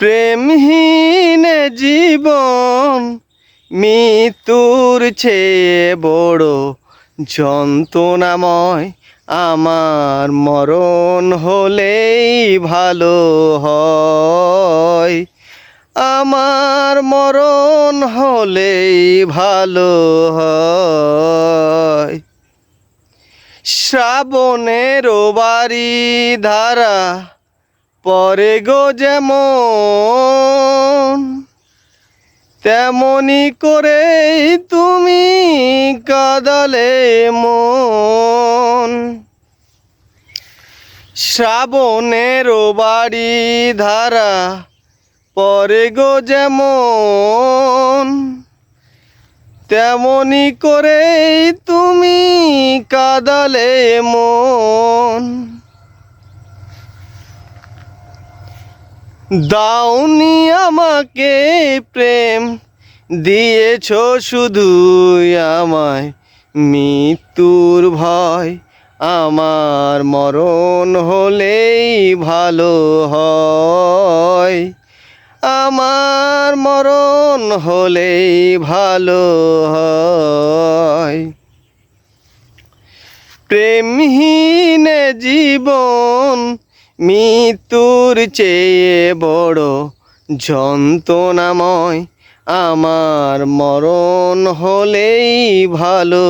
প্রেমহীন জীবন, মৃত্যুর চেয়ে বড় যন্ত্রণাময় আমার মরণ হলেই ভালো হয়। আমার মরণ হলেই ভালো হয়। শ্রাবণের বাড়ি ধারা পরে গো যেমন, তেমনি করে তুমি কাদালে মন। শ্রাবণের বাড়ি ধারা পরে গো যেমন, তেমনি করে তুমি কাদালে মন। দাওনি আমাকে প্রেম দিয়েছ শুধু আমায়। মৃত্যুর ভয় আমার মরণ হলেই ভালো হয়। আমার মরণ হলেই ভালো হয়। প্রেমহীন জীবন মৃত্যুর চেয়ে বড় যন্ত্রণাময় আমার মরণ হলেই ভালো।